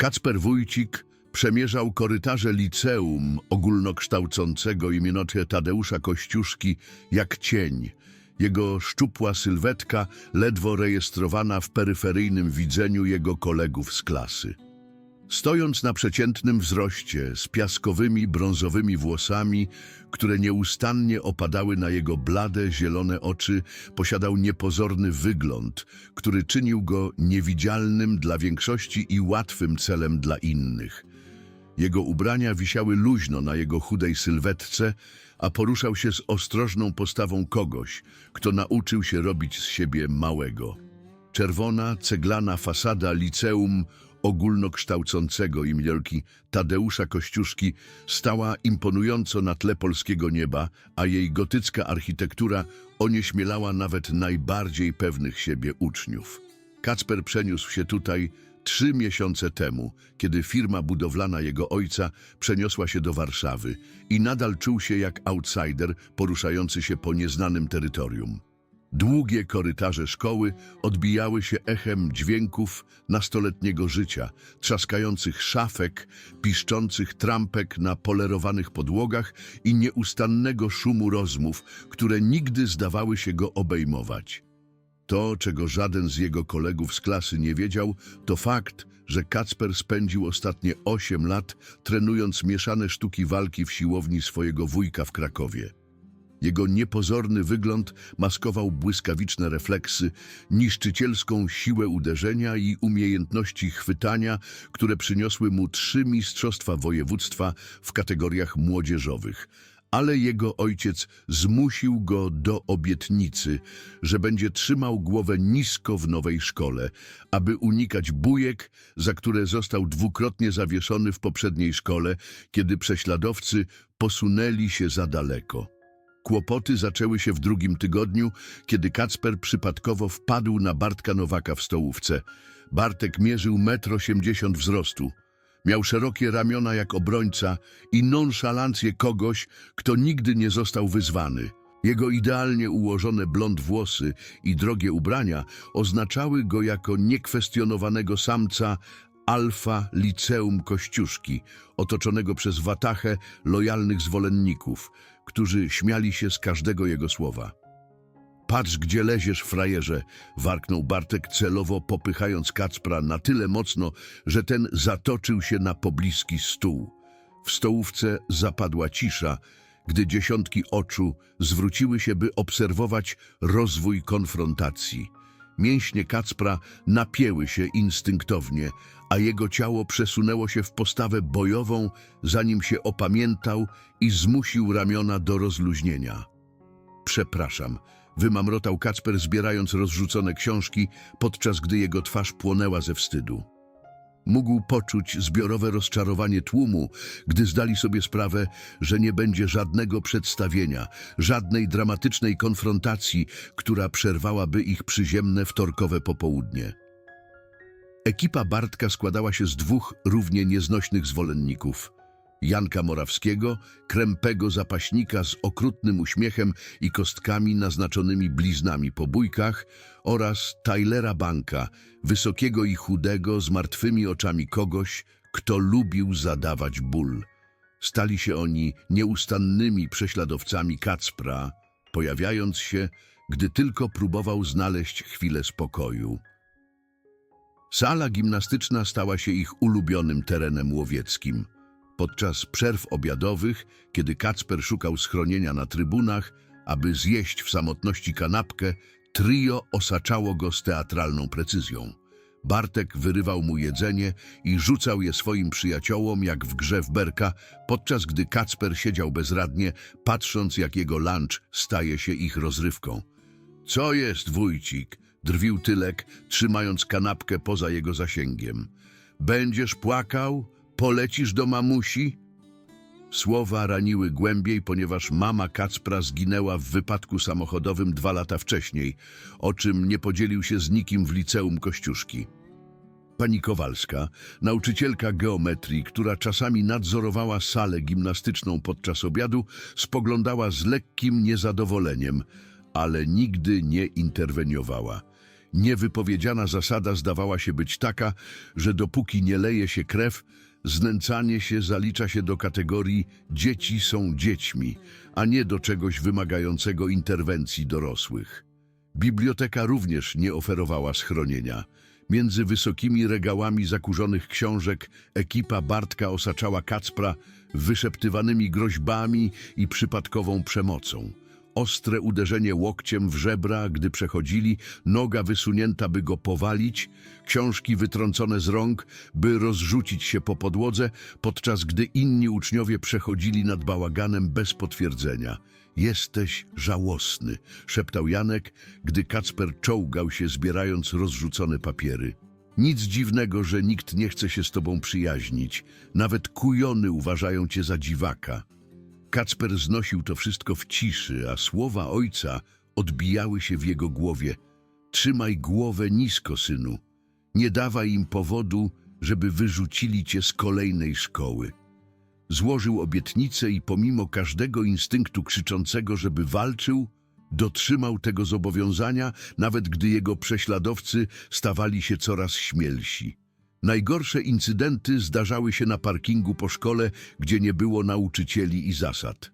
Kacper Wójcik przemierzał korytarze liceum ogólnokształcącego imienocie Tadeusza Kościuszki jak cień. Jego szczupła sylwetka ledwo rejestrowana w peryferyjnym widzeniu jego kolegów z klasy. Stojąc na przeciętnym wzroście, z piaskowymi, brązowymi włosami, które nieustannie opadały na jego blade, zielone oczy, posiadał niepozorny wygląd, który czynił go niewidzialnym dla większości i łatwym celem dla innych. Jego ubrania wisiały luźno na jego chudej sylwetce, a poruszał się z ostrożną postawą kogoś, kto nauczył się robić z siebie małego. Czerwona, ceglana fasada liceum ogólnokształcącego imielki Tadeusza Kościuszki stała imponująco na tle polskiego nieba, a jej gotycka architektura onieśmielała nawet najbardziej pewnych siebie uczniów. Kacper przeniósł się tutaj trzy miesiące temu, kiedy firma budowlana jego ojca przeniosła się do Warszawy i nadal czuł się jak outsider poruszający się po nieznanym terytorium. Długie korytarze szkoły odbijały się echem dźwięków nastoletniego życia, trzaskających szafek, piszczących trampek na polerowanych podłogach i nieustannego szumu rozmów, które nigdy zdawały się go obejmować. To, czego żaden z jego kolegów z klasy nie wiedział, to fakt, że Kacper spędził ostatnie 8 lat trenując mieszane sztuki walki w siłowni swojego wujka w Krakowie. Jego niepozorny wygląd maskował błyskawiczne refleksy, niszczycielską siłę uderzenia i umiejętności chwytania, które przyniosły mu trzy mistrzostwa województwa w kategoriach młodzieżowych. Ale jego ojciec zmusił go do obietnicy, że będzie trzymał głowę nisko w nowej szkole, aby unikać bujek, za które został dwukrotnie zawieszony w poprzedniej szkole, kiedy prześladowcy posunęli się za daleko. Kłopoty zaczęły się w drugim tygodniu, kiedy Kacper przypadkowo wpadł na Bartka Nowaka w stołówce. Bartek mierzył 1,80 m wzrostu. Miał szerokie ramiona jak obrońca i nonszalancję kogoś, kto nigdy nie został wyzwany. Jego idealnie ułożone blond włosy i drogie ubrania oznaczały go jako niekwestionowanego samca alfa liceum Kościuszki, otoczonego przez watachę lojalnych zwolenników, którzy śmiali się z każdego jego słowa. Patrz, gdzie leziesz, frajerze, warknął Bartek celowo popychając Kacpra na tyle mocno, że ten zatoczył się na pobliski stół. W stołówce zapadła cisza, gdy dziesiątki oczu zwróciły się, by obserwować rozwój konfrontacji. Mięśnie Kacpra napięły się instynktownie, a jego ciało przesunęło się w postawę bojową, zanim się opamiętał i zmusił ramiona do rozluźnienia. Przepraszam, wymamrotał Kacper zbierając rozrzucone książki, podczas gdy jego twarz płonęła ze wstydu. Mógł poczuć zbiorowe rozczarowanie tłumu, gdy zdali sobie sprawę, że nie będzie żadnego przedstawienia, żadnej dramatycznej konfrontacji, która przerwałaby ich przyziemne wtorkowe popołudnie. Ekipa Bartka składała się z dwóch równie nieznośnych zwolenników. Janka Morawskiego, krępego zapaśnika z okrutnym uśmiechem i kostkami naznaczonymi bliznami po bójkach oraz Tylera Banka, wysokiego i chudego z martwymi oczami kogoś, kto lubił zadawać ból. Stali się oni nieustannymi prześladowcami Kacpra, pojawiając się, gdy tylko próbował znaleźć chwilę spokoju. Sala gimnastyczna stała się ich ulubionym terenem łowieckim. Podczas przerw obiadowych, kiedy Kacper szukał schronienia na trybunach, aby zjeść w samotności kanapkę, trio osaczało go z teatralną precyzją. Bartek wyrywał mu jedzenie i rzucał je swoim przyjaciołom jak w grze w berka, podczas gdy Kacper siedział bezradnie, patrząc jak jego lunch staje się ich rozrywką. Co jest, wójcik? drwił Tylek, trzymając kanapkę poza jego zasięgiem. Będziesz płakał? Polecisz do mamusi? Słowa raniły głębiej, ponieważ mama Kacpra zginęła w wypadku samochodowym dwa lata wcześniej, o czym nie podzielił się z nikim w liceum Kościuszki. Pani Kowalska, nauczycielka geometrii, która czasami nadzorowała salę gimnastyczną podczas obiadu, spoglądała z lekkim niezadowoleniem, ale nigdy nie interweniowała. Niewypowiedziana zasada zdawała się być taka, że dopóki nie leje się krew, znęcanie się zalicza się do kategorii dzieci są dziećmi, a nie do czegoś wymagającego interwencji dorosłych. Biblioteka również nie oferowała schronienia. Między wysokimi regałami zakurzonych książek ekipa Bartka osaczała Kacpra wyszeptywanymi groźbami i przypadkową przemocą. Ostre uderzenie łokciem w żebra, gdy przechodzili, noga wysunięta, by go powalić, książki wytrącone z rąk, by rozrzucić się po podłodze, podczas gdy inni uczniowie przechodzili nad bałaganem bez potwierdzenia. Jesteś żałosny, szeptał Janek, gdy Kacper czołgał się, zbierając rozrzucone papiery. Nic dziwnego, że nikt nie chce się z tobą przyjaźnić. Nawet kujony uważają cię za dziwaka. Kacper znosił to wszystko w ciszy, a słowa ojca odbijały się w jego głowie. Trzymaj głowę nisko, synu. Nie dawaj im powodu, żeby wyrzucili cię z kolejnej szkoły. Złożył obietnicę i pomimo każdego instynktu krzyczącego, żeby walczył, dotrzymał tego zobowiązania, nawet gdy jego prześladowcy stawali się coraz śmielsi. Najgorsze incydenty zdarzały się na parkingu po szkole, gdzie nie było nauczycieli i zasad.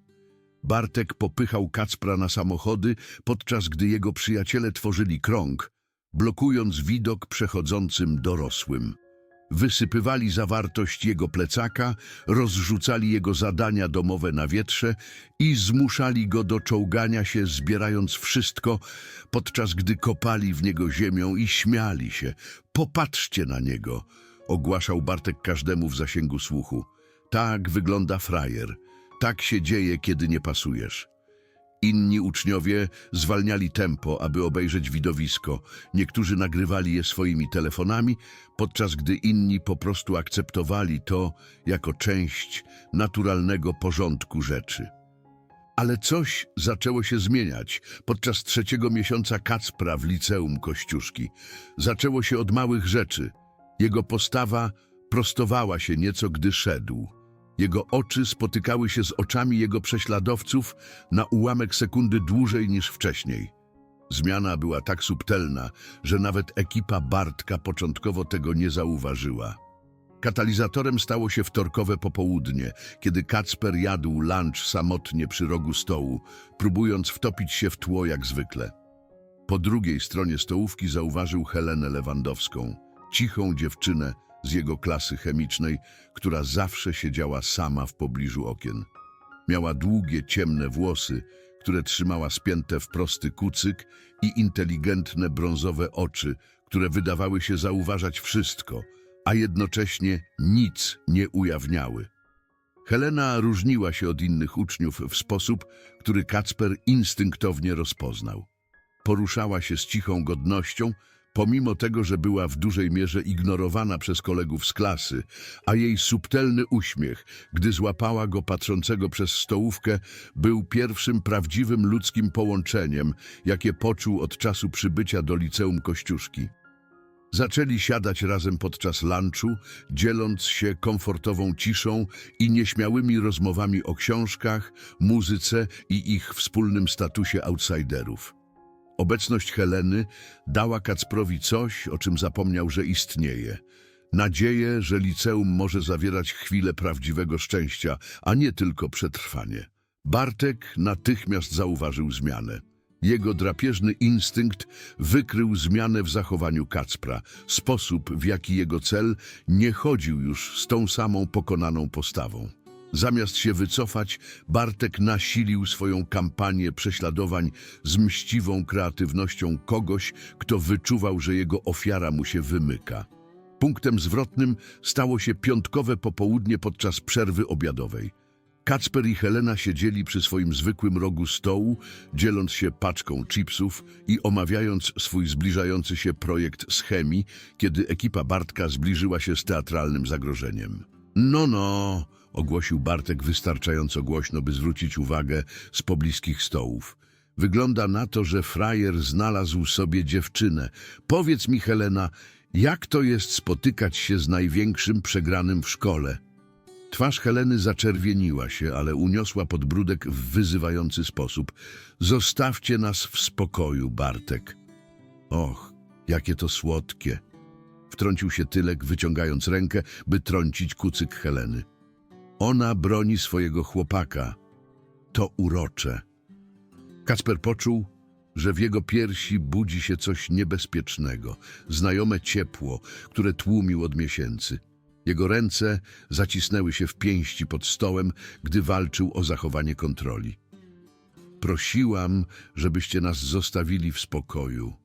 Bartek popychał Kacpra na samochody, podczas gdy jego przyjaciele tworzyli krąg, blokując widok przechodzącym dorosłym. Wysypywali zawartość jego plecaka, rozrzucali jego zadania domowe na wietrze i zmuszali go do czołgania się, zbierając wszystko, podczas gdy kopali w niego ziemią i śmiali się. Popatrzcie na niego, ogłaszał Bartek każdemu w zasięgu słuchu. Tak wygląda frajer. Tak się dzieje, kiedy nie pasujesz. Inni uczniowie zwalniali tempo, aby obejrzeć widowisko. Niektórzy nagrywali je swoimi telefonami, podczas gdy inni po prostu akceptowali to jako część naturalnego porządku rzeczy. Ale coś zaczęło się zmieniać podczas trzeciego miesiąca Kacpra w liceum Kościuszki. Zaczęło się od małych rzeczy. Jego postawa prostowała się nieco, gdy szedł. Jego oczy spotykały się z oczami jego prześladowców na ułamek sekundy dłużej niż wcześniej. Zmiana była tak subtelna, że nawet ekipa Bartka początkowo tego nie zauważyła. Katalizatorem stało się wtorkowe popołudnie, kiedy Kacper jadł lunch samotnie przy rogu stołu, próbując wtopić się w tło jak zwykle. Po drugiej stronie stołówki zauważył Helenę Lewandowską, cichą dziewczynę z jego klasy chemicznej, która zawsze siedziała sama w pobliżu okien. Miała długie, ciemne włosy, które trzymała spięte w prosty kucyk i inteligentne brązowe oczy, które wydawały się zauważać wszystko, a jednocześnie nic nie ujawniały. Helena różniła się od innych uczniów w sposób, który Kacper instynktownie rozpoznał. Poruszała się z cichą godnością, pomimo tego, że była w dużej mierze ignorowana przez kolegów z klasy, a jej subtelny uśmiech, gdy złapała go patrzącego przez stołówkę, był pierwszym prawdziwym ludzkim połączeniem, jakie poczuł od czasu przybycia do liceum Kościuszki. Zaczęli siadać razem podczas lunchu, dzieląc się komfortową ciszą i nieśmiałymi rozmowami o książkach, muzyce i ich wspólnym statusie outsiderów. Obecność Heleny dała Kacprowi coś, o czym zapomniał, że istnieje. Nadzieję, że liceum może zawierać chwilę prawdziwego szczęścia, a nie tylko przetrwanie. Bartek natychmiast zauważył zmianę. Jego drapieżny instynkt wykrył zmianę w zachowaniu Kacpra, sposób, w jaki jego cel nie chodził już z tą samą pokonaną postawą. Zamiast się wycofać, Bartek nasilił swoją kampanię prześladowań z mściwą kreatywnością kogoś, kto wyczuwał, że jego ofiara mu się wymyka. Punktem zwrotnym stało się piątkowe popołudnie podczas przerwy obiadowej. Kacper i Helena siedzieli przy swoim zwykłym rogu stołu, dzieląc się paczką chipsów i omawiając swój zbliżający się projekt z chemii, kiedy ekipa Bartka zbliżyła się z teatralnym zagrożeniem. No, no, ogłosił Bartek wystarczająco głośno, by zwrócić uwagę z pobliskich stołów. Wygląda na to, że frajer znalazł sobie dziewczynę. Powiedz mi, Helena, jak to jest spotykać się z największym przegranym w szkole? Twarz Heleny zaczerwieniła się, ale uniosła podbródek w wyzywający sposób. Zostawcie nas w spokoju, Bartek. Och, Jakie to słodkie. Wtrącił się Tylek, wyciągając rękę, by trącić kucyk Heleny. Ona broni swojego chłopaka. To urocze. Kacper poczuł, że w jego piersi budzi się coś niebezpiecznego, znajome ciepło, które tłumił od miesięcy. Jego ręce zacisnęły się w pięści pod stołem, gdy walczył o zachowanie kontroli. Prosiłam, żebyście nas zostawili w spokoju.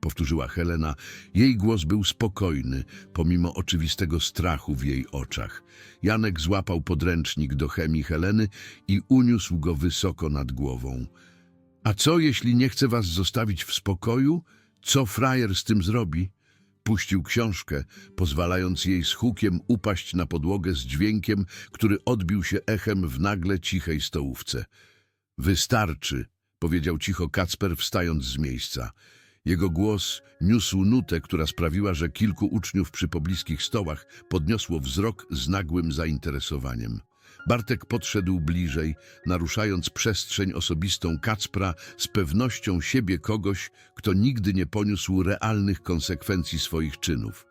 Powtórzyła Helena. Jej głos był spokojny, pomimo oczywistego strachu w jej oczach. Janek złapał podręcznik do chemii Heleny i uniósł go wysoko nad głową. A co, jeśli nie chce was zostawić w spokoju? Co frajer z tym zrobi? Puścił książkę, pozwalając jej z hukiem upaść na podłogę z dźwiękiem, który odbił się echem w nagle cichej stołówce. Wystarczy, powiedział cicho Kacper, wstając z miejsca. Jego głos niósł nutę, która sprawiła, że kilku uczniów przy pobliskich stołach podniosło wzrok z nagłym zainteresowaniem. Bartek podszedł bliżej, naruszając przestrzeń osobistą Kacpra z pewnością siebie kogoś, kto nigdy nie poniósł realnych konsekwencji swoich czynów.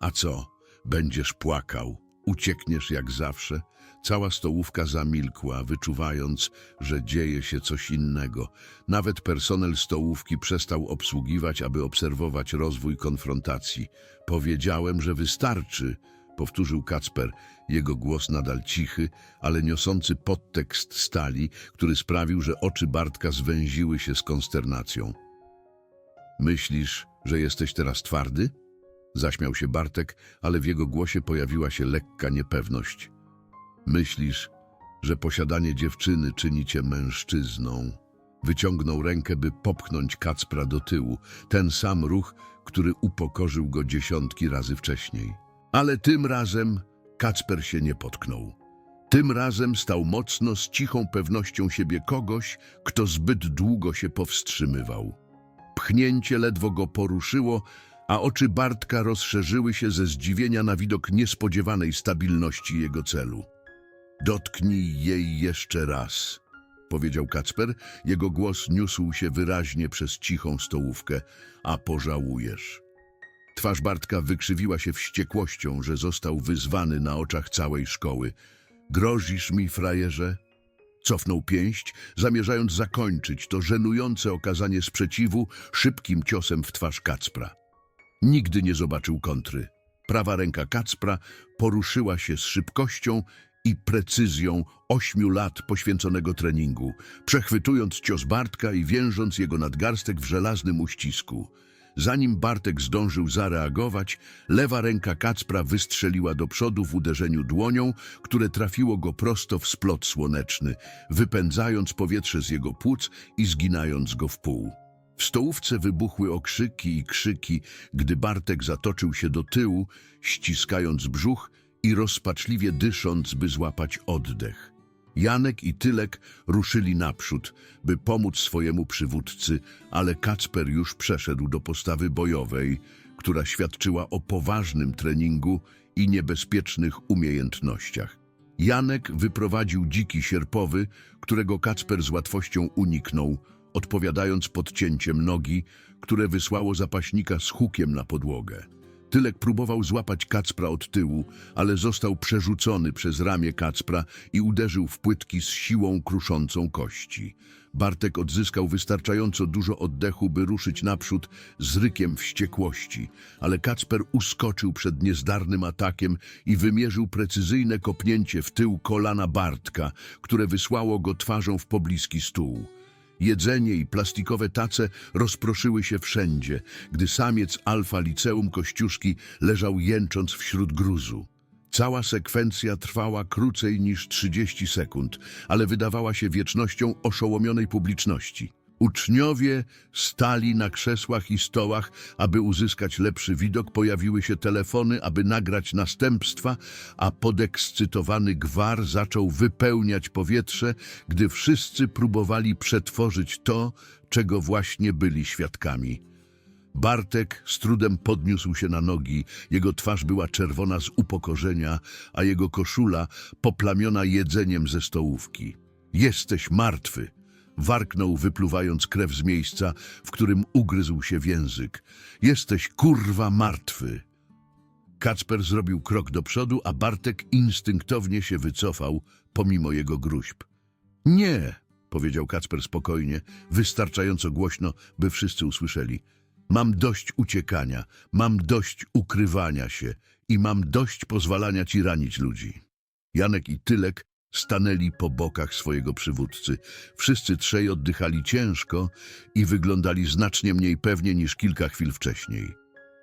A co? Będziesz płakał, uciekniesz jak zawsze. Cała stołówka zamilkła, wyczuwając, że dzieje się coś innego. Nawet personel stołówki przestał obsługiwać, aby obserwować rozwój konfrontacji. Powiedziałem, że wystarczy, powtórzył Kacper, jego głos nadal cichy, ale niosący podtekst stali, który sprawił, że oczy Bartka zwęziły się z konsternacją. Myślisz, że jesteś teraz twardy? Zaśmiał się Bartek, ale w jego głosie pojawiła się lekka niepewność. Myślisz, że posiadanie dziewczyny czyni cię mężczyzną? Wyciągnął rękę, by popchnąć Kacpra do tyłu, ten sam ruch, który upokorzył go dziesiątki razy wcześniej. Ale tym razem Kacper się nie potknął. Tym razem stał mocno z cichą pewnością siebie kogoś, kto zbyt długo się powstrzymywał. Pchnięcie ledwo go poruszyło, a oczy Bartka rozszerzyły się ze zdziwienia na widok niespodziewanej stabilności jego celu. Dotknij jej jeszcze raz, powiedział Kacper. Jego głos niósł się wyraźnie przez cichą stołówkę, a pożałujesz. Twarz Bartka wykrzywiła się wściekłością, że został wyzwany na oczach całej szkoły. Grozisz mi, frajerze? Cofnął pięść, zamierzając zakończyć to żenujące okazanie sprzeciwu szybkim ciosem w twarz Kacpra. Nigdy nie zobaczył kontry. Prawa ręka Kacpra poruszyła się z szybkością i precyzją ośmiu lat poświęconego treningu, przechwytując cios Bartka i więżąc jego nadgarstek w żelaznym uścisku. Zanim Bartek zdążył zareagować, lewa ręka Kacpra wystrzeliła do przodu w uderzeniu dłonią, które trafiło go prosto w splot słoneczny, wypędzając powietrze z jego płuc i zginając go w pół. W stołówce wybuchły okrzyki i krzyki, gdy Bartek zatoczył się do tyłu, ściskając brzuch i rozpaczliwie dysząc, by złapać oddech. Janek i Tylek ruszyli naprzód, by pomóc swojemu przywódcy, ale Kacper już przeszedł do postawy bojowej, która świadczyła o poważnym treningu i niebezpiecznych umiejętnościach. Janek wyprowadził dziki sierpowy, którego Kacper z łatwością uniknął, odpowiadając podcięciem nogi, które wysłało zapaśnika z hukiem na podłogę. Tylek próbował złapać Kacpra od tyłu, ale został przerzucony przez ramię Kacpra i uderzył w płytki z siłą kruszącą kości. Bartek odzyskał wystarczająco dużo oddechu, by ruszyć naprzód z rykiem wściekłości, ale Kacper uskoczył przed niezdarnym atakiem i wymierzył precyzyjne kopnięcie w tył kolana Bartka, które wysłało go twarzą w pobliski stół. Jedzenie i plastikowe tace rozproszyły się wszędzie, gdy samiec alfa liceum Kościuszki leżał jęcząc wśród gruzu. Cała sekwencja trwała krócej niż 30 sekund, ale wydawała się wiecznością oszołomionej publiczności. Uczniowie stali na krzesłach i stołach, aby uzyskać lepszy widok, pojawiły się telefony, aby nagrać następstwa, a podekscytowany gwar zaczął wypełniać powietrze, gdy wszyscy próbowali przetworzyć to, czego właśnie byli świadkami. Bartek z trudem podniósł się na nogi, jego twarz była czerwona z upokorzenia, a jego koszula poplamiona jedzeniem ze stołówki. Jesteś martwy, Warknął, wypluwając krew z miejsca, w którym ugryzł się w język. Jesteś kurwa martwy. Kacper zrobił krok do przodu, a Bartek instynktownie się wycofał, pomimo jego gruźb. Nie, powiedział Kacper spokojnie, wystarczająco głośno, by wszyscy usłyszeli. Mam dość uciekania, mam dość ukrywania się i mam dość pozwalania ci ranić ludzi. Janek i Tylek stanęli po bokach swojego przywódcy. Wszyscy trzej oddychali ciężko i wyglądali znacznie mniej pewnie niż kilka chwil wcześniej.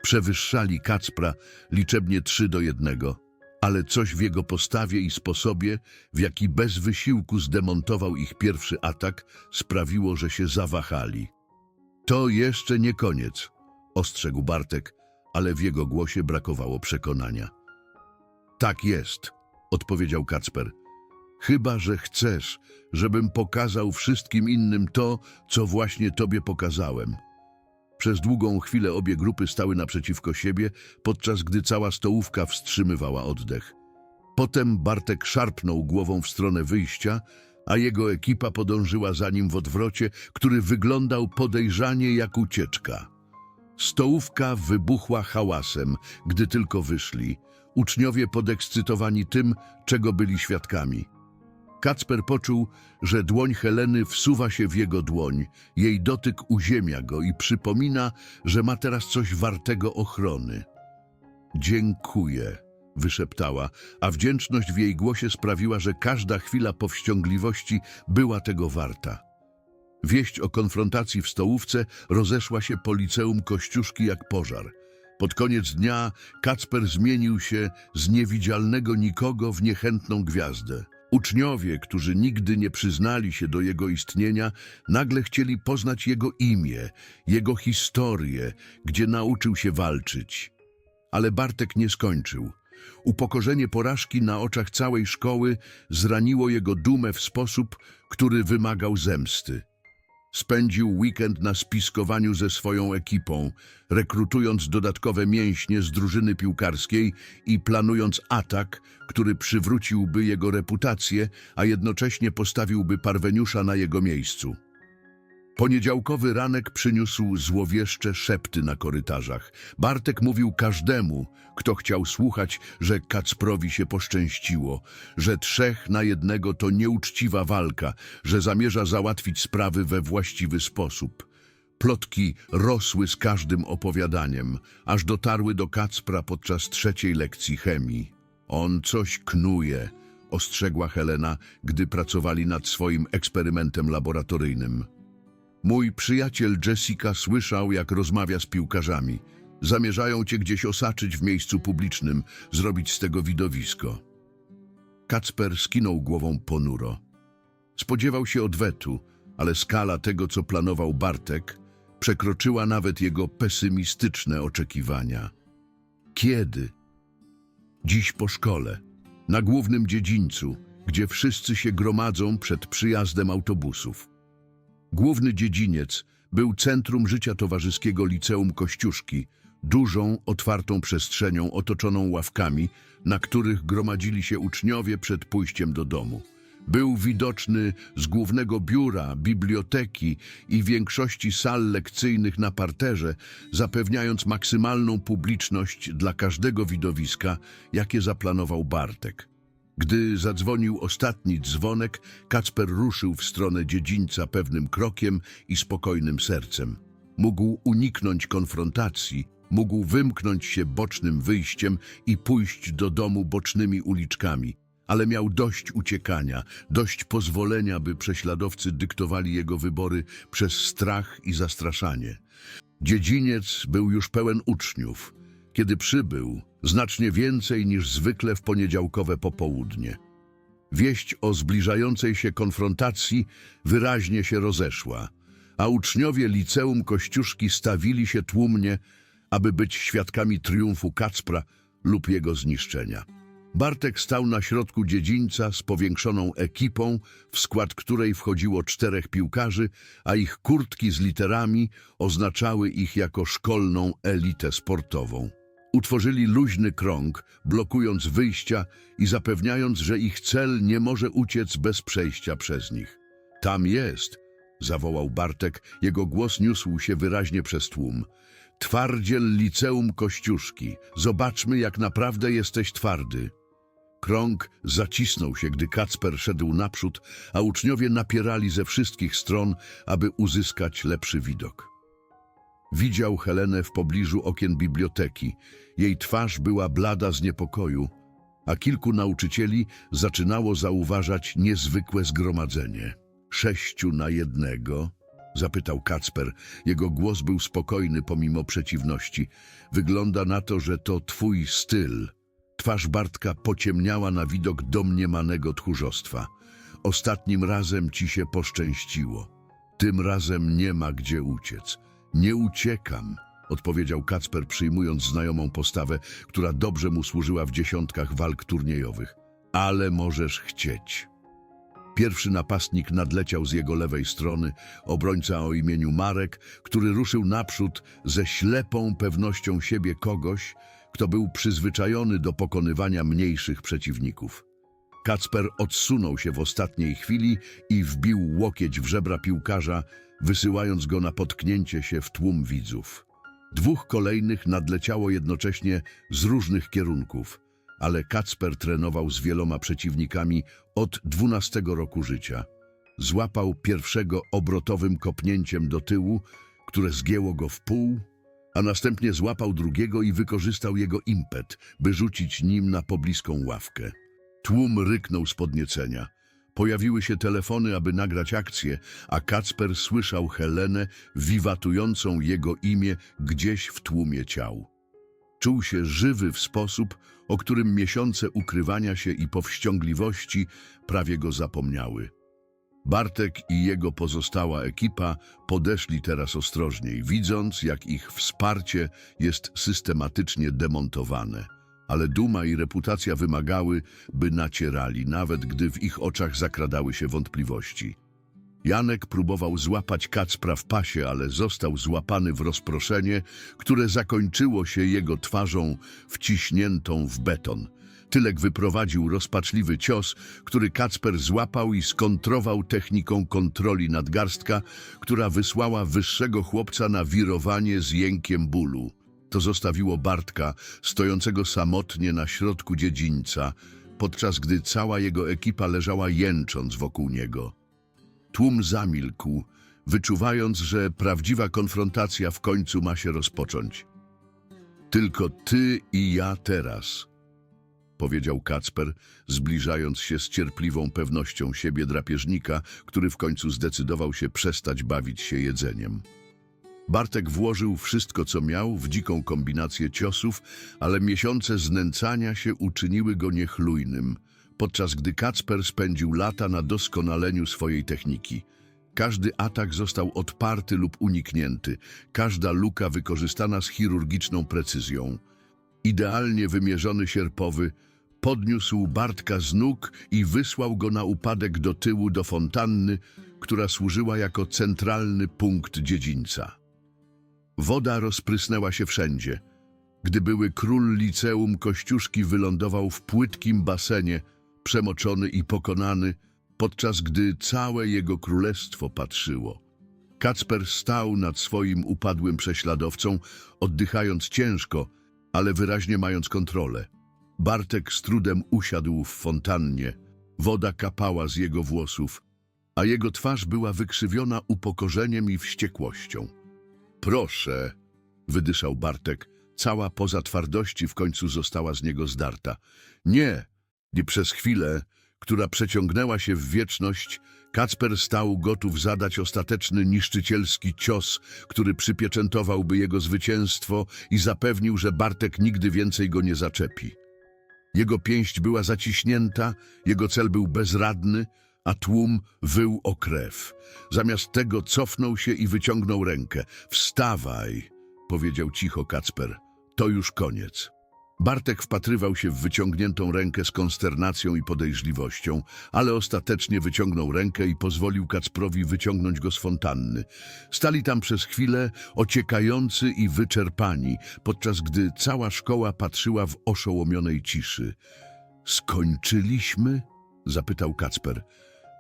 Przewyższali Kacpra liczebnie trzy do jednego, ale coś w jego postawie i sposobie, w jaki bez wysiłku zdemontował ich pierwszy atak, sprawiło, że się zawahali. To jeszcze nie koniec, ostrzegł Bartek, ale w jego głosie brakowało przekonania. Tak jest, odpowiedział Kacper. Chyba, że chcesz, żebym pokazał wszystkim innym to, co właśnie tobie pokazałem. Przez długą chwilę obie grupy stały naprzeciwko siebie, podczas gdy cała stołówka wstrzymywała oddech. Potem Bartek szarpnął głową w stronę wyjścia, a jego ekipa podążyła za nim w odwrocie, który wyglądał podejrzanie jak ucieczka. Stołówka wybuchła hałasem, gdy tylko wyszli, uczniowie podekscytowani tym, czego byli świadkami. Kacper poczuł, że dłoń Heleny wsuwa się w jego dłoń, jej dotyk uziemia go i przypomina, że ma teraz coś wartego ochrony. Dziękuję, wyszeptała, a wdzięczność w jej głosie sprawiła, że każda chwila powściągliwości była tego warta. Wieść o konfrontacji w stołówce rozeszła się po liceum Kościuszki jak pożar. Pod koniec dnia Kacper zmienił się z niewidzialnego nikogo w niechętną gwiazdę. Uczniowie, którzy nigdy nie przyznali się do jego istnienia, nagle chcieli poznać jego imię, jego historię, gdzie nauczył się walczyć. Ale Bartek nie skończył. Upokorzenie porażki na oczach całej szkoły zraniło jego dumę w sposób, który wymagał zemsty. Spędził weekend na spiskowaniu ze swoją ekipą, rekrutując dodatkowe mięśnie z drużyny piłkarskiej i planując atak, który przywróciłby jego reputację, a jednocześnie postawiłby Parweniusza na jego miejscu. Poniedziałkowy ranek przyniósł złowieszcze szepty na korytarzach. Bartek mówił każdemu, kto chciał słuchać, że Kacprowi się poszczęściło, że trzech na jednego to nieuczciwa walka, że zamierza załatwić sprawy we właściwy sposób. Plotki rosły z każdym opowiadaniem, aż dotarły do Kacpra podczas trzeciej lekcji chemii. On coś knuje, ostrzegła Helena, gdy pracowali nad swoim eksperymentem laboratoryjnym. Mój przyjaciel Jessica słyszał, jak rozmawia z piłkarzami. Zamierzają cię gdzieś osaczyć w miejscu publicznym, zrobić z tego widowisko. Kacper skinął głową ponuro. Spodziewał się odwetu, ale skala tego, co planował Bartek, przekroczyła nawet jego pesymistyczne oczekiwania. Kiedy? Dziś po szkole, na głównym dziedzińcu, gdzie wszyscy się gromadzą przed przyjazdem autobusów. Główny dziedziniec był centrum życia towarzyskiego Liceum Kościuszki, dużą, otwartą przestrzenią otoczoną ławkami, na których gromadzili się uczniowie przed pójściem do domu. Był widoczny z głównego biura, biblioteki i większości sal lekcyjnych na parterze, zapewniając maksymalną publiczność dla każdego widowiska, jakie zaplanował Bartek. Gdy zadzwonił ostatni dzwonek, Kacper ruszył w stronę dziedzińca pewnym krokiem i spokojnym sercem. Mógł uniknąć konfrontacji, mógł wymknąć się bocznym wyjściem i pójść do domu bocznymi uliczkami, ale miał dość uciekania, dość pozwolenia, by prześladowcy dyktowali jego wybory przez strach i zastraszanie. Dziedziniec był już pełen uczniów. Kiedy przybył, znacznie więcej niż zwykle w poniedziałkowe popołudnie. Wieść o zbliżającej się konfrontacji wyraźnie się rozeszła, a uczniowie liceum Kościuszki stawili się tłumnie, aby być świadkami triumfu Kacpra lub jego zniszczenia. Bartek stał na środku dziedzińca z powiększoną ekipą, w skład której wchodziło czterech piłkarzy, a ich kurtki z literami oznaczały ich jako szkolną elitę sportową. Utworzyli luźny krąg, blokując wyjścia i zapewniając, że ich cel nie może uciec bez przejścia przez nich. Tam jest, zawołał Bartek. Jego głos niósł się wyraźnie przez tłum. Twardziel liceum Kościuszki. Zobaczmy, jak naprawdę jesteś twardy. Krąg zacisnął się, gdy Kacper szedł naprzód, a uczniowie napierali ze wszystkich stron, aby uzyskać lepszy widok. Widział Helenę w pobliżu okien biblioteki. Jej twarz była blada z niepokoju, a kilku nauczycieli zaczynało zauważać niezwykłe zgromadzenie. Sześciu na jednego? Zapytał Kacper. Jego głos był spokojny pomimo przeciwności. Wygląda na to, że to twój styl. Twarz Bartka pociemniała na widok domniemanego tchórzostwa. Ostatnim razem ci się poszczęściło. Tym razem nie ma gdzie uciec. Nie uciekam, odpowiedział Kacper, przyjmując znajomą postawę, która dobrze mu służyła w dziesiątkach walk turniejowych. Ale możesz chcieć. Pierwszy napastnik nadleciał z jego lewej strony, obrońca o imieniu Marek, który ruszył naprzód ze ślepą pewnością siebie kogoś, kto był przyzwyczajony do pokonywania mniejszych przeciwników. Kacper odsunął się w ostatniej chwili i wbił łokieć w żebra piłkarza, wysyłając go na potknięcie się w tłum widzów. Dwóch kolejnych nadleciało jednocześnie z różnych kierunków, ale Kacper trenował z wieloma przeciwnikami od 12 roku życia. Złapał pierwszego obrotowym kopnięciem do tyłu, które zgięło go w pół, a następnie złapał drugiego i wykorzystał jego impet, by rzucić nim na pobliską ławkę. Tłum ryknął z podniecenia. Pojawiły się telefony, aby nagrać akcję, a Kacper słyszał Helenę wiwatującą jego imię gdzieś w tłumie ciał. Czuł się żywy w sposób, o którym miesiące ukrywania się i powściągliwości prawie go zapomniały. Bartek i jego pozostała ekipa podeszli teraz ostrożniej, widząc, jak ich wsparcie jest systematycznie demontowane. Ale duma i reputacja wymagały, by nacierali, nawet gdy w ich oczach zakradały się wątpliwości. Janek próbował złapać Kacpra w pasie, ale został złapany w rozproszenie, które zakończyło się jego twarzą wciśniętą w beton. Tylek wyprowadził rozpaczliwy cios, który Kacper złapał i skontrował techniką kontroli nadgarstka, która wysłała wyższego chłopca na wirowanie z jękiem bólu. To zostawiło Bartka, stojącego samotnie na środku dziedzińca, podczas gdy cała jego ekipa leżała jęcząc wokół niego. Tłum zamilkł, wyczuwając, że prawdziwa konfrontacja w końcu ma się rozpocząć. Tylko ty i ja teraz, powiedział Kacper, zbliżając się z cierpliwą pewnością siebie drapieżnika, który w końcu zdecydował się przestać bawić się jedzeniem. Bartek włożył wszystko, co miał, w dziką kombinację ciosów, ale miesiące znęcania się uczyniły go niechlujnym, podczas gdy Kacper spędził lata na doskonaleniu swojej techniki. Każdy atak został odparty lub uniknięty, każda luka wykorzystana z chirurgiczną precyzją. Idealnie wymierzony sierpowy podniósł Bartka z nóg i wysłał go na upadek do tyłu do fontanny, która służyła jako centralny punkt dziedzińca. Woda rozprysnęła się wszędzie. Gdy były król liceum Kościuszki wylądował w płytkim basenie, przemoczony i pokonany, podczas gdy całe jego królestwo patrzyło. Kacper stał nad swoim upadłym prześladowcą, oddychając ciężko, ale wyraźnie mając kontrolę. Bartek z trudem usiadł w fontannie. Woda kapała z jego włosów, a jego twarz była wykrzywiona upokorzeniem i wściekłością. Proszę, wydyszał Bartek. Cała poza twardości w końcu została z niego zdarta. Nie, i przez chwilę, która przeciągnęła się w wieczność, Kacper stał gotów zadać ostateczny niszczycielski cios, który przypieczętowałby jego zwycięstwo i zapewnił, że Bartek nigdy więcej go nie zaczepi. Jego pięść była zaciśnięta, jego cel był bezradny, a tłum wył o krew. Zamiast tego cofnął się i wyciągnął rękę. Wstawaj, powiedział cicho Kacper. To już koniec. Bartek wpatrywał się w wyciągniętą rękę z konsternacją i podejrzliwością, ale ostatecznie wyciągnął rękę i pozwolił Kacprowi wyciągnąć go z fontanny. Stali tam przez chwilę ociekający i wyczerpani, podczas gdy cała szkoła patrzyła w oszołomionej ciszy. Skończyliśmy? zapytał Kacper.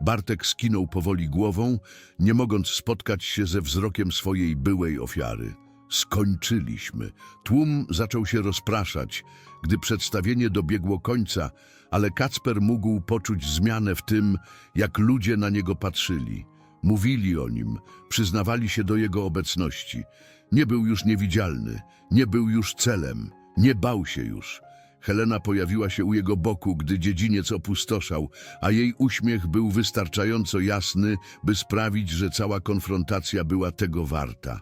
Bartek skinął powoli głową, nie mogąc spotkać się ze wzrokiem swojej byłej ofiary. Skończyliśmy. Tłum zaczął się rozpraszać, gdy przedstawienie dobiegło końca, ale Kacper mógł poczuć zmianę w tym, jak ludzie na niego patrzyli. Mówili o nim, przyznawali się do jego obecności. Nie był już niewidzialny, nie był już celem, nie bał się już. Helena pojawiła się u jego boku, gdy dziedziniec opustoszał, a jej uśmiech był wystarczająco jasny, by sprawić, że cała konfrontacja była tego warta.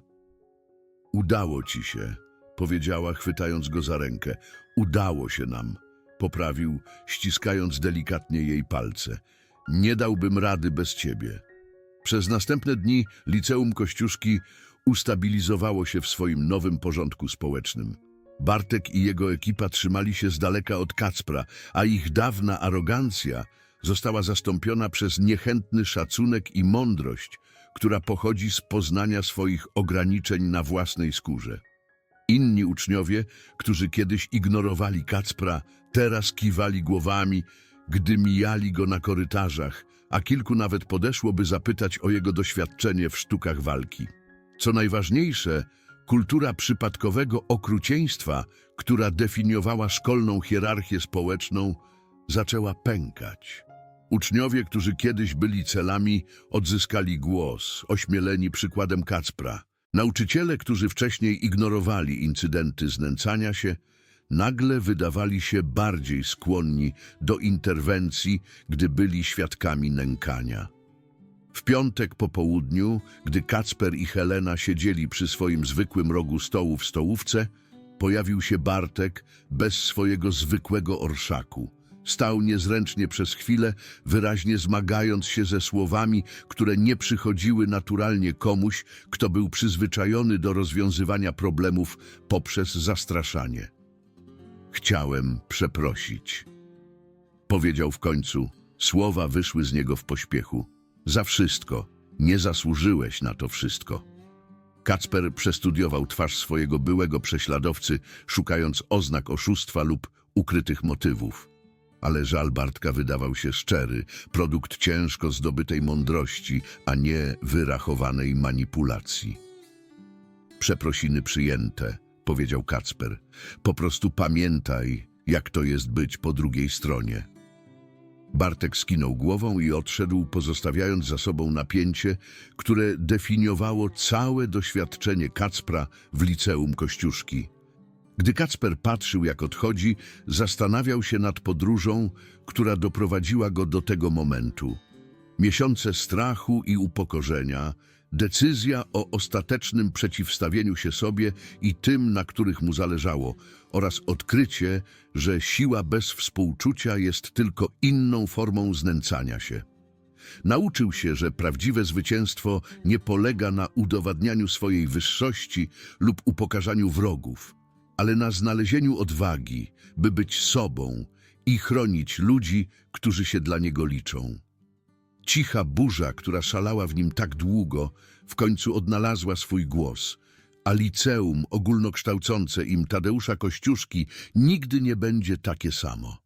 Udało ci się, powiedziała, chwytając go za rękę. Udało się nam, poprawił, ściskając delikatnie jej palce. Nie dałbym rady bez ciebie. Przez następne dni liceum Kościuszki ustabilizowało się w swoim nowym porządku społecznym. Bartek i jego ekipa trzymali się z daleka od Kacpra, a ich dawna arogancja została zastąpiona przez niechętny szacunek i mądrość, która pochodzi z poznania swoich ograniczeń na własnej skórze. Inni uczniowie, którzy kiedyś ignorowali Kacpra, teraz kiwali głowami, gdy mijali go na korytarzach, a kilku nawet podeszło, by zapytać o jego doświadczenie w sztukach walki. Co najważniejsze, kultura przypadkowego okrucieństwa, która definiowała szkolną hierarchię społeczną, zaczęła pękać. Uczniowie, którzy kiedyś byli celami, odzyskali głos, ośmieleni przykładem Kacpra. Nauczyciele, którzy wcześniej ignorowali incydenty znęcania się, nagle wydawali się bardziej skłonni do interwencji, gdy byli świadkami nękania. W piątek po południu, gdy Kacper i Helena siedzieli przy swoim zwykłym rogu stołu w stołówce, pojawił się Bartek bez swojego zwykłego orszaku. Stał niezręcznie przez chwilę, wyraźnie zmagając się ze słowami, które nie przychodziły naturalnie komuś, kto był przyzwyczajony do rozwiązywania problemów poprzez zastraszanie. Chciałem przeprosić. Powiedział w końcu. Słowa wyszły z niego w pośpiechu. Za wszystko. Nie zasłużyłeś na to wszystko. Kacper przestudiował twarz swojego byłego prześladowcy, szukając oznak oszustwa lub ukrytych motywów. Ale żal Bartka wydawał się szczery, produkt ciężko zdobytej mądrości, a nie wyrachowanej manipulacji. Przeprosiny przyjęte, powiedział Kacper. Po prostu pamiętaj, jak to jest być po drugiej stronie. Bartek skinął głową i odszedł, pozostawiając za sobą napięcie, które definiowało całe doświadczenie Kacpra w liceum Kościuszki. Gdy Kacper patrzył, jak odchodzi, zastanawiał się nad podróżą, która doprowadziła go do tego momentu. Miesiące strachu i upokorzenia, decyzja o ostatecznym przeciwstawieniu się sobie i tym, na których mu zależało, oraz odkrycie, że siła bez współczucia jest tylko inną formą znęcania się. Nauczył się, że prawdziwe zwycięstwo nie polega na udowadnianiu swojej wyższości lub upokarzaniu wrogów, ale na znalezieniu odwagi, by być sobą i chronić ludzi, którzy się dla niego liczą. Cicha burza, która szalała w nim tak długo, w końcu odnalazła swój głos, a liceum ogólnokształcące im Tadeusza Kościuszki nigdy nie będzie takie samo.